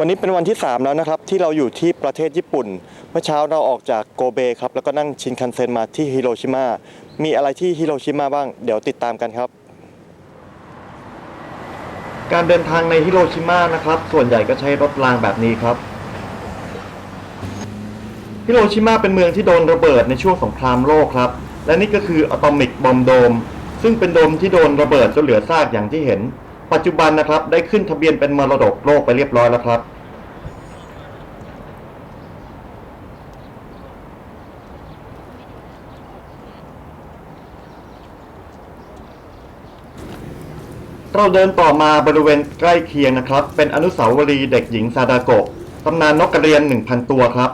วันนี้เป็นวันที่ 3 แล้วนะครับ ที่เราอยู่ที่ประเทศญี่ปุ่น เมื่อเช้าเราออกจากโกเบครับ แล้วก็นั่งชินคันเซ็นมาที่ฮิโรชิมามีอะไรที่ฮิโรชิมาบ้าง เดี๋ยวติดตามกันครับ การเดินทางในฮิโรชิมานะครับ ส่วนใหญ่ก็ใช้รถรางแบบนี้ครับฮิโรชิมาเป็นเมืองที่โดนระเบิดในช่วงสงครามโลกครับ และนี่ก็คืออะตอมิกบอมโดม ซึ่งเป็นโดมที่โดนระเบิดจนเหลือซากอย่างที่เห็น ปัจจุบันนะครับได้ขึ้นทะเบียนเป็นมรดกโลกไปเรียบร้อยแล้วครับ เราเดินต่อมาบริเวณใกล้เคียงนะครับ เป็นอนุสาวรีย์เด็กหญิงซาดาโกะตำนานนกกระเรียน 1,000 ตัวครับ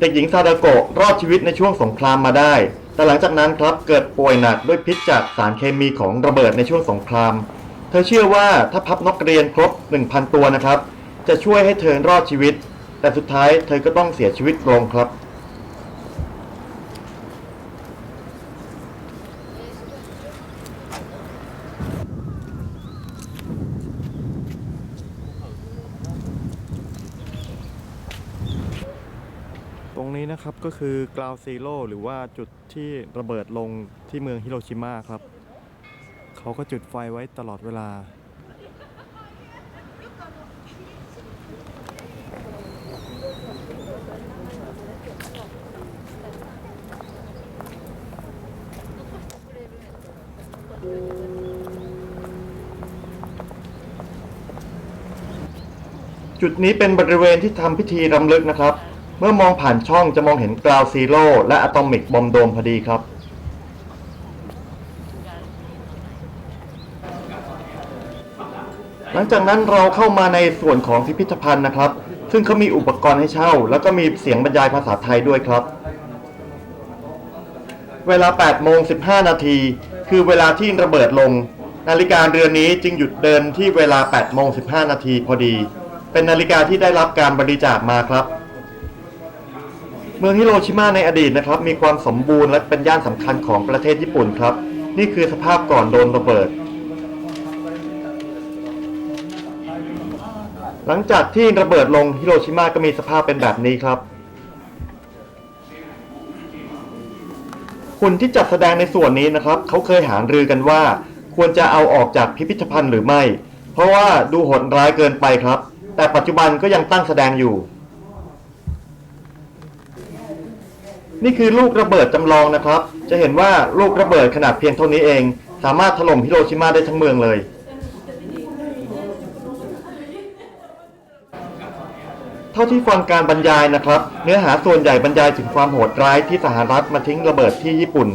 เด็กหญิงซาดาโกะรอดชีวิตในช่วงสงครามมาได้ แต่หลังจากนั้นครับเกิดป่วยหนักด้วยพิษจากสารเคมีของระเบิดในช่วงสงคราม เธอเชื่อว่าถ้าพับนกกระเรียนครบ 1,000 ตัวนะครับ จะช่วยให้เธอรอดชีวิต แต่สุดท้ายเธอก็ต้องเสียชีวิตลงครับ ตรงนี้นะครับก็คือกราวซีโร่หรือว่าจุดที่ระเบิดลงที่เมืองฮิโรชิมาครับ เขาก็จุดไฟไว้ตลอดเวลา จุดนี้เป็นบริเวณที่ทำพิธีรำลึกนะครับ เมื่อมองผ่านช่องจะมองเห็นกราวซีโร่และอะตอมิกบอมโดมพอดีครับ หลังจากนั้นเราเข้ามาในส่วนของพิพิธภัณฑ์นะครับ ซึ่งเขามีอุปกรณ์ให้เช่า แล้วก็มีเสียงบรรยายภาษาไทยด้วยครับ เวลา8โมง15 นาที คือเวลาที่ระเบิดลง นาฬิกาเรือนนี้จึงหยุดเดินที่เวลา8โมง15 นาทีพอดี เป็นนาฬิกาที่ได้รับการบริจาคมาครับ เมืองฮิโรชิมาในอดีตนะครับ มีความสมบูรณ์และเป็นย่านสำคัญของประเทศญี่ปุ่นครับ นี่คือสภาพก่อนโดนระเบิด หลังจากที่ระเบิดลงฮิโรชิมาก็มีสภาพเป็นแบบนี้ครับหุ่นที่จัดแสดงในส่วนนี้นะครับเขาเคยหารรือกันว่า ควรจะเอาออกจากพิพิธภัณฑ์หรือไม่ เพราะว่าดูโหดร้ายเกินไปครับ แต่ปัจจุบันก็ยังตั้งแสดงอยู่ นี่คือลูกระเบิดจำลองนะครับ จะเห็นว่าลูกระเบิดขนาดเพียงเท่านี้เอง สามารถถล่มฮิโรชิมาได้ทั้งเมืองเลย ท่าที่ฟังการบรรยายนะครับ เนื้อหาส่วนใหญ่บรรยายถึงความโหดร้ายที่สหรัฐมาทิ้งระเบิดที่ญี่ปุ่น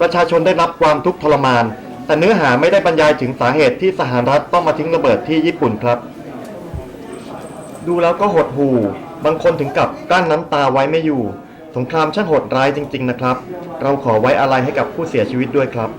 ประชาชนได้รับความทุกข์ทรมาน แต่เนื้อหาไม่ได้บรรยายถึงสาเหตุที่สหรัฐต้องมาทิ้งระเบิดที่ญี่ปุ่นครับ ดูแล้วก็หดหู่ บางคนถึงกับกลั้นน้ำตาไว้ไม่อยู่ สงครามช่างโหดร้ายจริง ๆ นะครับ เราขอไว้อาลัยให้กับผู้เสียชีวิตด้วยครับ